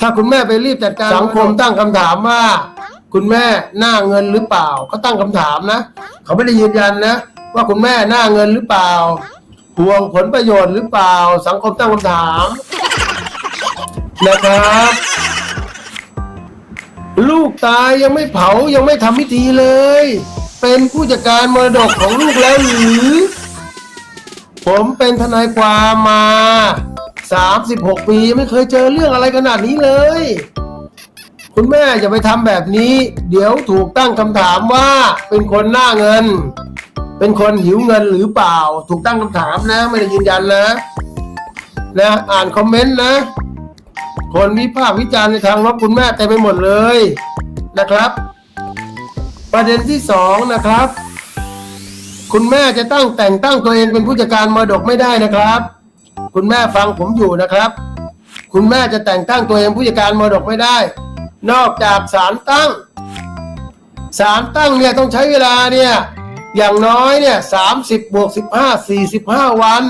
ถ้าคุณแม่ไปรีบจัดการสังคมตั้งคำถามว่า คุณแม่หน้าเงินหรือเปล่าเขาตั้งคำถามนะ เขาไม่ได้ยืนยันนะ ว่าคุณแม่หน้าเงินหรือเปล่าห่วงผลประโยชน์หรือเปล่า สังคมตั้งคำถามนะครับ ลูกตายยังไม่เผายังไม่ทำพิธีเลย เป็นผู้จัดการมรดกของลูกแล้วหรือ ผมเป็นทนายความมา 36 ปีไม่เคยเจอเรื่องอะไรขนาดนี้เลย คุณแม่อย่าไปทำแบบนี้ เดี๋ยวถูกตั้งคำถามว่าเป็นคนหน้าเงิน เป็นคนหิวเงินหรือเปล่า ถูกตั้งคำถามนะ ไม่ได้ยืนยันนะ นะอ่านคอมเมนต์นะ คนวิพากษ์วิจารณ์ในทางลบคุณแม่เต็มไปหมดเลยนะครับ ประเด็นที่สองนะครับ คุณแม่จะตั้งแต่งตั้งตัวเองเป็นผู้จัดการมรดกไม่ได้นะครับ คุณแม่ฟังผมอยู่นะครับ คุณแม่จะแต่งตั้งตัวเองผู้จัดการมรดกไม่ได้ นอกจากศาลตั้งศาลตั้งเนี่ยต้องใช้เวลาเนี่ยอย่างน้อยเนี่ยสามสิบบวกสิบห้าสี่สิบห้าวัน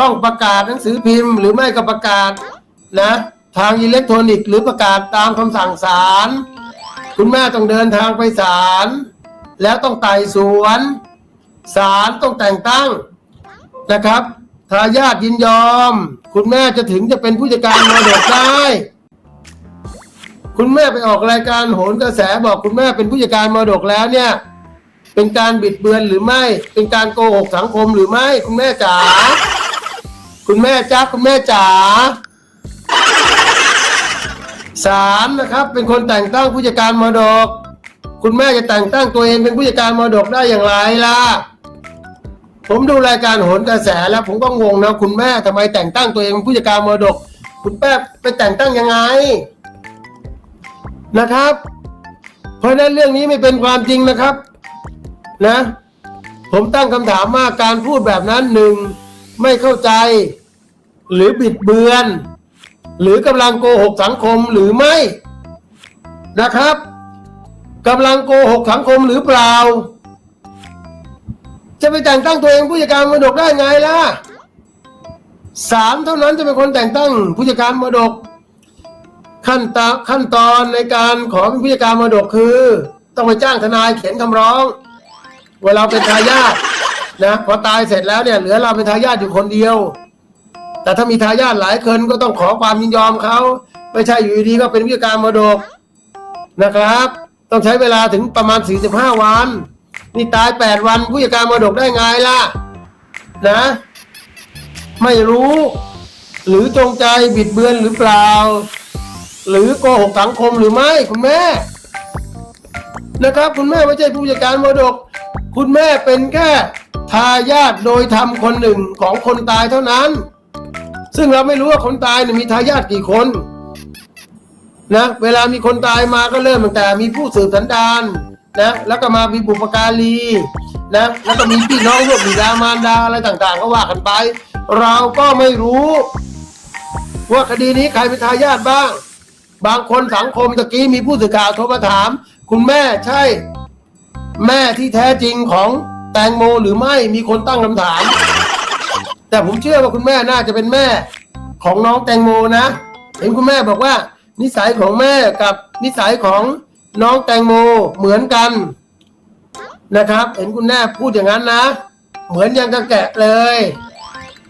ต้องประกาศหนังสือพิมพ์ หรือไม่ก็ประกาศนะทางอิเล็กทรอนิกส์หรือประกาศตามคำสั่งศาลคุณแม่ต้องเดินทางไปศาลแล้วต้องไต่สวนศาลต้องแต่งตั้งนะครับ ทายาทยินยอม คุณแม่จะถึงจะเป็นผู้จัดการมรดกได้ คุณแม่ไปออกรายการโหนกระแสบอกคุณแม่เป็นผู้จัดการมรดกแล้วเนี่ย เป็นการบิดเบือนหรือไม่ เป็นการโกหกสังคมหรือไม่ คุณแม่จ๋าคุณแม่จ้าคุณแม่จ๋าสามนะครับ เป็นคนแต่งตั้งผู้จัดการมรดก คุณแม่จะแต่งตั้งตัวเองเป็นผู้จัดการมรดกได้อย่างไรล่ะ ผมดูรายการโหนกระแสแล้วผมก็งงนะคุณแม่ทำไมแต่งตั้งตัวเองเป็นผู้จัดการมรดก คุณแม่ไปแต่งตั้งยังไงนะครับ เพราะนั้นเรื่องนี้ไม่เป็นความจริงนะครับ นะ ผมตั้งคำถามว่าการพูดแบบนั้นหนึ่งไม่เข้าใจ หรือบิดเบือน หรือกำลังโกหกสังคมหรือไม่นะครับกำลังโกหกสังคมหรือเปล่า จะไปแต่งตั้งตัวเองผู้จัดการมรดกได้ไงล่ะศาลเท่านั้นจะเป็นคนแต่งตั้งผู้จัดการมรดก ขั้นตอนขั้นตอนในการขอเป็นผู้จัดการมรดกคือ ต้องไปจ้างทนายเขียนคำร้อง เว่าเราเป็นทายาทนะพอตายเสร็จแล้วเนี่ยเหลือเราเป็นทายาทอยู่คนเดียว แต่ถ้ามีทายาทหลายคนก็ต้องขอความยินยอมเขาไม่ใช่อยู่ดีก็เป็นผู้จัดการมรดกนะครับ ต้องใช้เวลาถึงประมาณ 45 วัน นี่ตาย8วันผู้จัดการมรดกได้ไงล่ะ นะ ไม่รู้ หรือจงใจบิดเบือนหรือเปล่า หรือโกหกสังคมหรือไม่คุณแม่ นะครับ คุณแม่ไม่ใช่ผู้จัดการมรดก คุณแม่เป็นแค่ทายาทโดยทำคนหนึ่งของคนตายเท่านั้น ซึ่งเราไม่รู้ว่าคนตายเนี่ยมีทายาทกี่คนนะเวลามีคนตายมาก็เริ่มตั้งแต่มีผู้สืบสันดาน นะแล้วก็มามีบุปการีนะแล้วก็มีพี่น้องพวกบิดามารดาอะไรต่างๆ ก็ว่ากันไป เราก็ไม่รู้ ว่าคดีนี้ใครเป็นทายาทบ้าง บางคนสังคมตะกี้มีผู้สื่อข่าวโทรมาถาม คุณแม่ใช่ แม่ที่แท้จริงของแตงโมหรือไม่มีคนตั้งคำถาม แต่ผมเชื่อว่าคุณแม่น่าจะเป็นแม่ของน้องแตงโมนะ เห็นคุณแม่บอกว่า นิสัยของแม่กับนิสัยของ น้องแตงโมเหมือนกันนะครับ เห็นคุณแม่พูดอย่างนั้นนะ เหมือนยังกระแกะเลย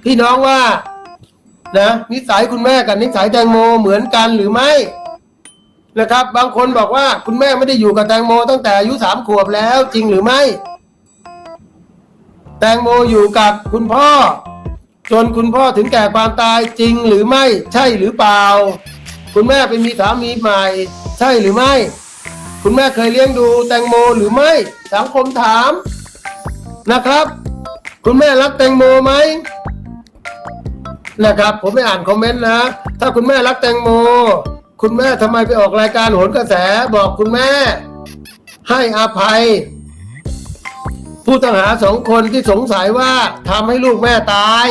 พี่น้องว่านะนิสัยคุณแม่กับนิสัยแตงโมเหมือนกันหรือไม่นะครับ บางคนบอกว่าคุณแม่ไม่ได้อยู่กับแตงโม ตั้งแต่อายุสามขวบแล้วจริงหรือไม่ แตงโมอยู่กับคุณพ่อ จนคุณพ่อถึงแก่ความตายจริงหรือไม่ ใช่หรือเปล่า คุณแม่ไปมีสามีใหม่ ใช่หรือไม่ คุณแม่เคยเลี้ยงดูแตงโมหรือไม่ สังคมถามนะครับ คุณแม่รักแตงโมไหมนะครับ ผมไม่อ่านคอมเมนต์นะ ถ้าคุณแม่รักแตงโม คุณแม่ทำไมไปออกรายการโหนกระแสบอกคุณแม่ ให้อภัย ผู้ต้องหาสองคนที่สงสัยว่าทำให้ลูกแม่ตาย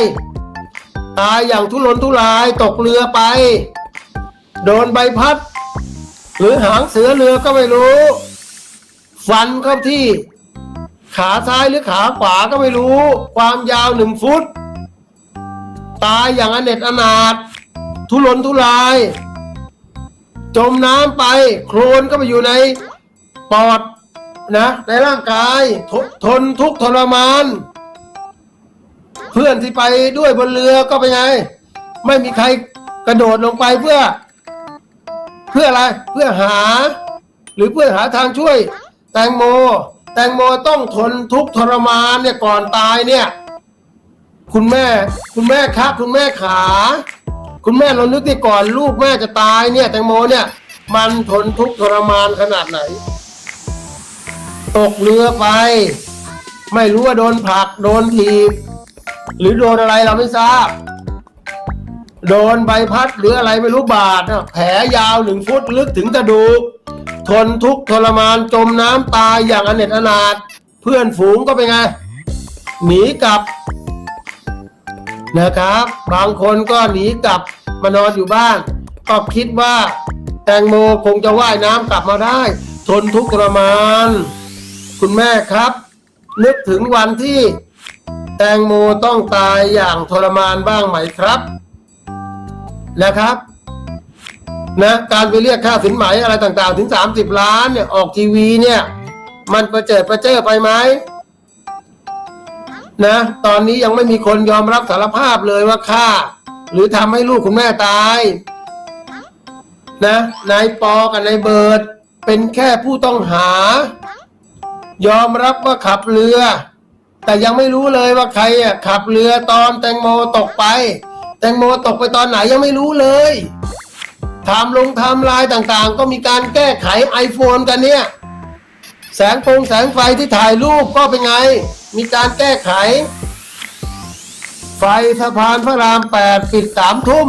ตายอย่างทุรนทุรายตกเรือไป โดนใบพัด หรือหางเสือเรือก็ไม่รู้ ฟันเข้าที่ ขาซ้ายหรือขาขวาก็ไม่รู้ ความยาวหนึ่งฟุต ตายอย่างอเนจอนาถทุรนทุราย จมน้ำไป โคลนก็ไปอยู่ในปอดนะ ในร่างกายททนทุกข์ทรมาน เพื่อนที่ไปด้วยบนเรือก็เป็นไง ไม่มีใครกระโดดลงไปเพื่อ พื่ออะไรเพื่อหา หรือเพื่อหาทางช่วย แตงโม แตงโมต้องทนทุกข์ทรมานเนี่ยก่อนตายเนี่ย คุณแม่ คุณแม่ครับ คุณแม่ขา คุณแม่เรานึกดิก่อนลูกแม่จะตายเนี่ย แตงโมเนี่ย มันทนทุกข์ทรมานขนาดไหน ตกเรือไป ไม่รู้ว่าโดนผลักโดนถีบหรือโดนอะไรเราไม่ทราบ โดนใบพัดหรืออะไรไม่รู้บาดนะแผลยาวหนึ่งฟุตลึกถึงกระดูก ทนทุกข์ทรมานจมน้ำตายอย่างอเนจอนาถเพื่อนฝูงก็เป็นไง หนีกลับนะครับ บางคนก็หนีกลับมานอนอยู่บ้าน ก็คิดว่าแตงโมคงจะว่ายน้ำกลับมาได้ ทนทุกข์ทรมาน คุณแม่ครับ นึกถึงวันที่แตงโมต้องตายอย่างทรมานบ้างไหมครับ นะครับ นะการไปเรียกค่าสินไหมอะไรต่างๆ ถึง 30 ล้านเนี่ยออกทีวีเนี่ย มันประเจิดประเจ้อไปไหมนะตอนนี้ยังไม่มีคนยอมรับสารภาพเลยว่าฆ่า หรือทำให้ลูกคุณแม่ตาย นะนายปอกับนายเบิร์ดเป็นแค่ผู้ต้องหา ยอมรับว่าขับเรือ แต่ยังไม่รู้เลยว่าใครอะขับเรือตอนแตงโมตกไป งโมตกไปตอนไหนยังไม่รู้เลยทม์ลงทม์ไลน์ต่างๆ ก็มีการแก้ไข iPhone กันเนี่ย แสงฟงแสงไฟที่ถ่ายรูปก็เป็นไง มีการแก้ไข ไฟสะพานพระรามแปดปิดสามทุ่ม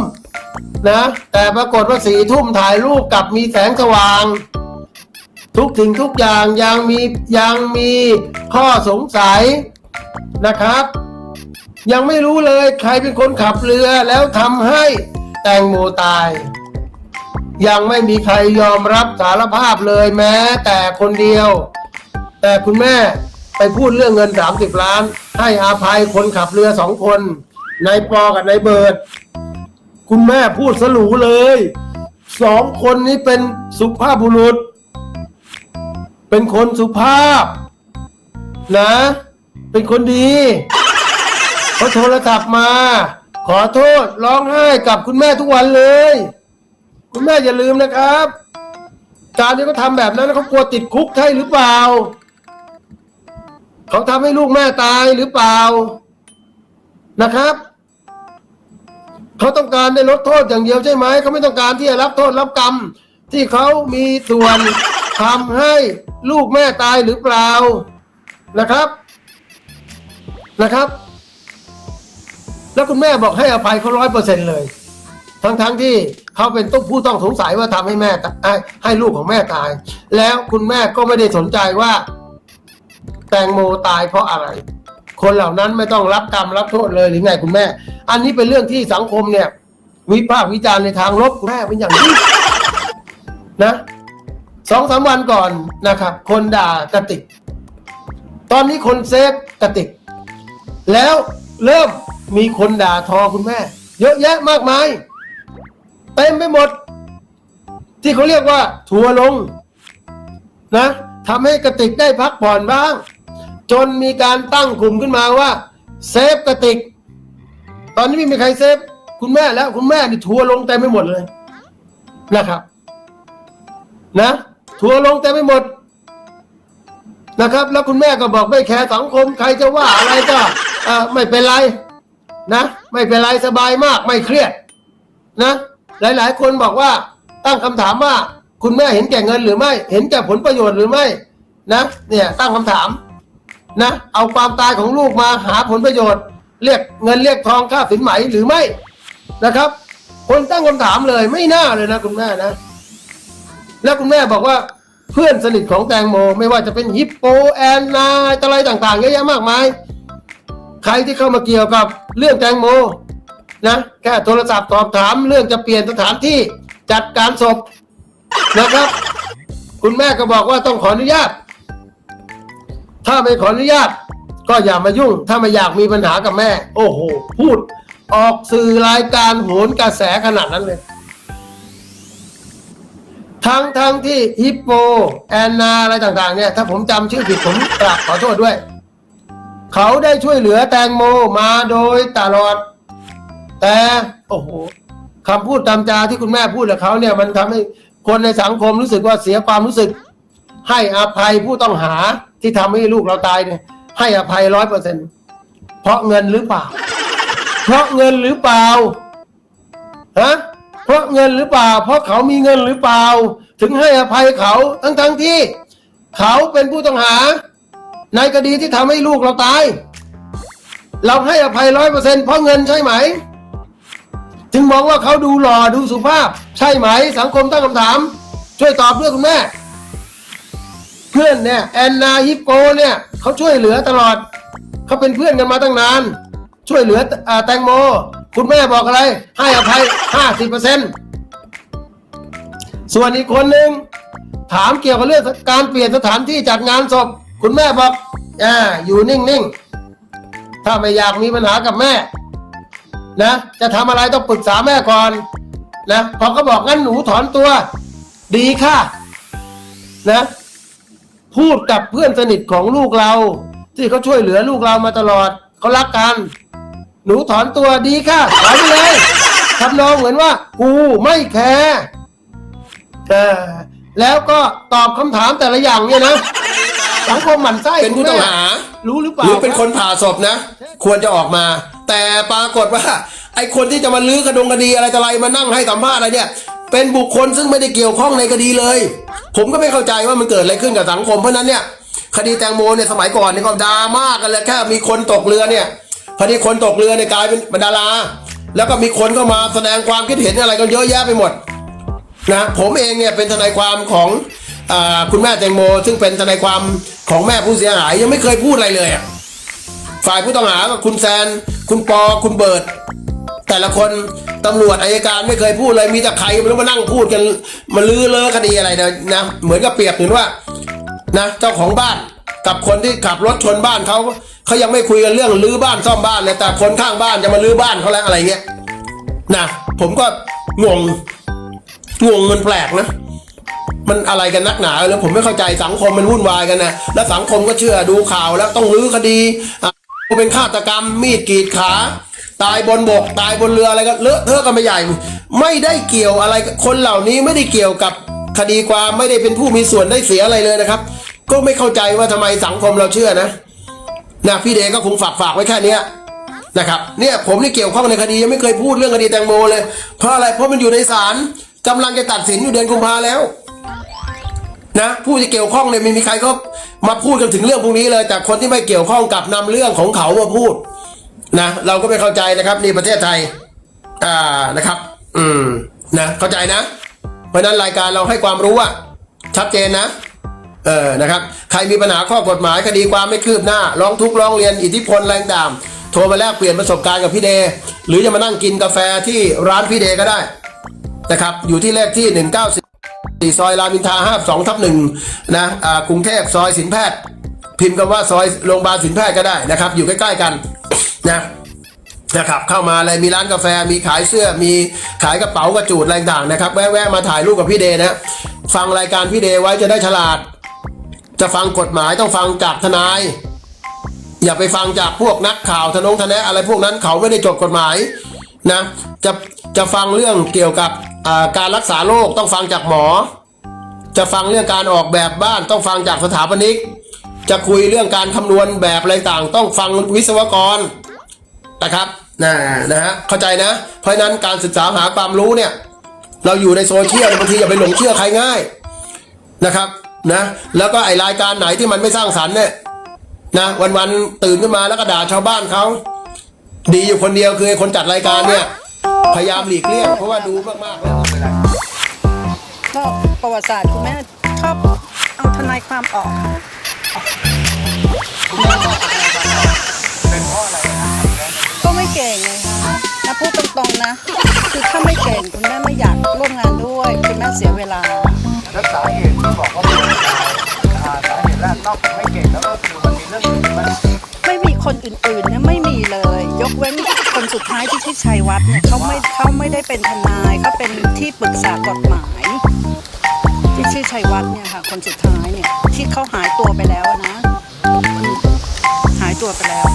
นะ แต่ปรากฏว่าสี่ทุ่มถ่ายรูปกับมีแสงสว่าง ทุกสิ่งทุกอย่างยังมียังมีข้อสงสัยนะครับ ยังไม่รู้เลยใครเป็นคนขับเรือแล้วทำให้แตงโมตาย ยังไม่มีใครยอมรับสารภาพเลยแม้ แต่คนเดียว แต่คุณแม่ไปพูดเรื่องเงิน 30 ล้าน ให้อาภัยคนขับเรือสองคนนายปอกับนายเบิร์ดคุณแม่พูดสรูเลยสองคนนี้เป็นสุภาพบุรุษ เป็นคนสุภาพ นะ เป็นคนดี เขาโทรศัพท์มา ขอโทษร้องไห้กับคุณแม่ทุกวันเลย คุณแม่อย่าลืมนะครับ การที่เขาทำแบบนั้นเขากลัวติดคุกใช่หรือเปล่า เขาทำให้ลูกแม่ตายหรือเปล่านะครับเขาต้องการได้ลดโทษอย่างเดียวใช่ไหมเขาไม่ต้องการที่จะรับโทษรับกรรม ที่เขามีส่วนทำให้ลูกแม่ตายหรือเปล่านะครับนะครับ แล้วคุณแม่บอกให้อภัยเขาร้อยเปอร์เซ็นเลย ทั้งๆที่เขาเป็นต้องผู้ต้องสงสัยว่าทำให้แม่ตายให้ให้ลูกของแม่ตาย แล้วคุณแม่ก็ไม่ได้สนใจว่า แตงโมตายเพราะอะไร คนเหล่านั้นไม่ต้องรับกรรมรับโทษเลยหรือไงคุณแม่ อันนี้เป็นเรื่องที่สังคมเนี่ย วิพากษ์วิจารณ์ในทางลบคุณแม่เป็นอย่างนี้นะสองสามวันก่อนนะครับ คนด่ากระติก ตอนนี้คนเซฟกระติก แล้วเริ่ม มีคนด่าทอคุณแม่ เยอะแยะมากมายเต็มไปหมด ที่เขาเรียกว่าทัวร์ลง นะทำให้กระติกได้พักผ่อนบ้าง จนมีการตั้งกลุ่มขึ้นมาว่าเซฟกระติก ตอนนี้ไม่มีใครเซฟ คุณแม่แล้ว คุณแม่นี่ทัวร์ลงเต็มไปหมดเลยนะครับ นะทัวร์ลงเต็มไปหมดนะครับ แล้วคุณแม่ก็บอกไม่แคร์สังคม ใครจะว่าอะไรก็ไม่เป็นไร นะไม่เป็นไรสบายมากไม่เครียดนะหลายๆ คนบอกว่าตั้งคำถามว่า คุณแม่เห็นแก่เงินหรือไม่ เห็นแก่ผลประโยชน์หรือไม่นะเนี่ยตั้งคำถามนะเอาความตายของลูกมาหาผลประโยชน์ เรียกเงินเรียกทองค่าสินไหมหรือไม่นะครับ คนตั้งคำถามเลยไม่น่าเลยนะคุณแม่นะ แล้วคุณแม่บอกว่าเพื่อนสนิทของแตงโม ไม่ว่าจะเป็นฮิปโปแอนนาอะไรต่างๆเยอะแยะมากมาย ครที่เข้ามาเกี่ยวกับเรื่องแตงโมนะแค่โทรศัพท์สอบถามเรื่องจะเปลี่ยนสถานที่จัดการศพนะครับ คุณแม่ก็บอกว่าต้องขออนุญาต ถ้าไม่ขออนุญาต ก็อย่ามายุ่ง ถ้าไม่อยากมีปัญหากับแม่ โอ้โห พูดออกสื่อรายการโหนกระแสขนาดนั้นเลย ทั้งทั้งที่ฮิปโป แอนนาอะไรต่าง ๆ เนี่ย ถ้าผมจำชื่อผิดผมกราบขอโทษด้วย เขาได้ช่วยเหลือแตงโมมาโดยตลอด แต่โอ้โหคำพูดตามจาที่คุณแม่พูดกับเขาเนี่ย มันทำให้คนในสังคมรู้สึกว่าเสียความรู้สึก ให้อภัยผู้ต้องหาที่ทำให้ลูกเราตายเนี่ย ให้อภัยร้อยเปอร์เซ็นเพราะเงินหรือเปล่า เพราะเงินหรือเปล่าฮะเพราะเงินหรือเปล่า เพราะเขามีเงินหรือเปล่า ถึงให้อภัยเขาทั้งทั้งๆที่ เขาเป็นผู้ต้องหา ในคดีที่ทำให้ลูกเราตาย เราให้อภัยร้อยเปอร์เซ็นเพราะเงินใช่ไหมจึงมองว่าเขาดูหล่อดูสุภาพ ใช่ไหม สังคมตั้งคำถาม ช่วยตอบเพื่อคุณแม่ เพื่อนเนี่ยแอนนาฮิปโปเนี่ยเขาช่วยเหลือตลอด เขาเป็นเพื่อนกันมาตั้งนาน ช่วยเหลืออ่าแตงโม คุณแม่บอกอะไร ให้อภัยห้าสิบเปอร์เซ็นส่วนอีกคนหนึ่งถามเกี่ยวกับเรื่องการเปลี่ยนสถานที่จัดงานศพ คุณแม่บอกอ่าอยู่นิ่งๆ ถ้าไม่อยากมีปัญหากับแม่ นะ จะทำอะไรต้องปรึกษาแม่ก่อน นะพอเขาบอกงั้นหนูถอนตัว ดีค่ะ นะ พูดกับเพื่อนสนิทของลูกเรา ที่เขาช่วยเหลือลูกเรามาตลอดเขารักกัน หนูถอนตัวดีค่ะถอนไปเลยทำนองเหมือนว่า กูไม่แคร์แล้วก็ตอบคำถามแต่ละอย่างเนี่ยนะ สังคมหมั่นไส้เป็นผู้ต้องหา รู้หรือเปล่าหรือเป็นคนผ่าศพนะ ควรจะออกมา แต่ปรากฏว่า ไอ้คนที่จะมาลื้อคดงคดีอะไรต่ออะไรมานั่งให้สัมภาษณ์อะไรเนี่ย เป็นบุคคลซึ่งไม่ได้เกี่ยวข้องในคดีเลย ผมก็ไม่เข้าใจว่ามันเกิดอะไรขึ้นกับสังคมเพราะฉะนั้นเนี่ยคดีแตงโมเนี่ยสมัยก่อนเนี่ยก็ดราม่ากันเลยแค่มีคนตกเรือเนี่ยพอดีคนตกเรือเนี่ยกลายเป็นดาราแล้วก็มีคนเข้ามาแสดงความคิดเห็นอะไรกันเยอะแยะไปหมดนะผมเองเนี่ยเป็นทนายความของอา คุณแม่แตงโม ซึ่งเป็นทนายความของแม่ผู้เสียหายยังไม่เคยพูดอะไรเลยฝ่ายผู้ต้องหาก็คุณแซน คุณปอคุณเบิร์ตแต่ละคนตำรวจอายการไม่เคยพูดเลยมีแต่ใครไม่รู้มานั่งพูดกันมาลือเลอคดีอะไรนะนะเหมือนกับเปรียบเหมือนว่านะเจ้าของบ้านกับคนที่ขับรถชนบ้านเขาเขายังไม่คุยกันเรื่องรื้อบ้านซ่อมบ้านเลยแต่คนข้างบ้านจะมารื้อบ้านเขาแล้วอะไรเงี้ยนะผมก็งงงงมันแปลกนะ มันอะไรกันนักหนาแล้วผมไม่เข้าใจสังคมมันวุ่นวายกันนะแล้วสังคมก็เชื่อดูข่าวแล้วต้องรื้อคดีเป็นฆาตกรรมมีดกรีดขา ตายบนบกตายบนเรืออะไรก็เลอะเทอะกันไปใหญ่ ไม่ได้เกี่ยวอะไรคนเหล่านี้ไม่ได้เกี่ยวกับคดีความไม่ได้เป็นผู้มีส่วนได้เสียอะไรเลยนะครับ ก็ไม่เข้าใจว่าทำไมสังคมเราเชื่อนะนะพี่เดก็คงฝากฝากไว้แค่นี้นะครับเนี่ยผมนี่เกี่ยวข้องในคดียังไม่เคยพูดเรื่องคดีแตงโมเลย เพราะอะไรเพราะมันอยู่ในศาลกำลังจะตัดสินอยู่เดือนกุมภาแล้ว นะผู้ที่เกี่ยวข้องเนี่ยไม่มีใครก็มาพูดกันถึงเรื่องพวกนี้เลย แต่คนที่ไม่เกี่ยวข้องกับนำเรื่องของเขามาพูดนะเราก็ไม่เข้าใจนะครับนี่ประเทศไทยอ่านะครับ อืมนะเข้าใจนะ เพราะนั้นรายการเราให้ความรู้อะชัดเจนนะเออนะครับใครมีปัญหาข้อกฎหมายคดีความไม่คืบหน้า ร้องทุกข์ร้องเรียนอิทธิพลแรงต่างโทรมาแลกเปลี่ยนประสบการณ์กับพี่เดย์หรือจะมานั่งกินกาแฟที่ร้านพี่เดย์ก็ได้นะครับอยู่ที่เลขที่ ซอยรามอินทรา52ทับหนึ่งนะอ่ากรุงเทพซอยสินแพทย์ พิมพ์คำว่าซอยโรงพยาบาลสินแพทย์ก็ได้นะครับ อยู่ใกล้ๆกันนะนะครับเข้ามาอะไรมีร้านกาแฟมีขายเสื้อมีขายกระเป๋ากระจูดอะไรต่างนะครับ แวะๆมาถ่ายรูปกับพี่เดย์นะฟังรายการพี่เดย์ไว้จะได้ฉลาด จะฟังกฎหมายต้องฟังจากทนาย อย่าไปฟังจากพวกนักข่าวทนงทนแนะอะไรพวกนั้นเขาไม่ได้จบกฎหมาย นะจะจะฟังเรื่องเกี่ยวกับการรักษาโรคต้องฟังจากหมอ จะฟังเรื่องการออกแบบบ้านต้องฟังจากสถาปนิก จะคุยเรื่องการคำนวณแบบอะไรต่างต้องฟังวิศวกรนะครับนะนะฮะเข้าใจนะ เพราะฉะนั้นการศึกษาหาความรู้เนี่ย เราอยู่ในโซเชียลบางทีอย่าไปหลงเชื่อใครง่ายนะครับนะแล้วก็ไอรายการไหนที่มันไม่สร้างสรรค์เนี่ยนะวันๆตื่นขึ้นมาแล้วก็ด่าชาวบ้านเขา ดีอยู่คนเดียวคือไอ้คนจัดรายการเนี่ย พยายามหลีกเลี่ยงเพราะว่าดูมากๆแล้วก็ประวัติศาสตร์คุณแม่ชอบเอาทนายความออกค่ะก็ไม่เก่งไงคะถ้าพูดตรงๆนะ คือถ้าไม่เก่งคุณแม่ไม่อยากร่วมงานด้วยคุณแม่เสียเวลา ดท้ายที่ชิดชัยวัฒน์เนี่ยเขาไม่เขาไม่ได้เป็นทนายเขาเป็นที่ปรึกษากฎหมาย ที่ชื่อชัยวัฒน์เนี่ยค่ะ คนสุดท้ายเนี่ยที่เขาหายตัวไปแล้วนะ หายตัวไปแล้ว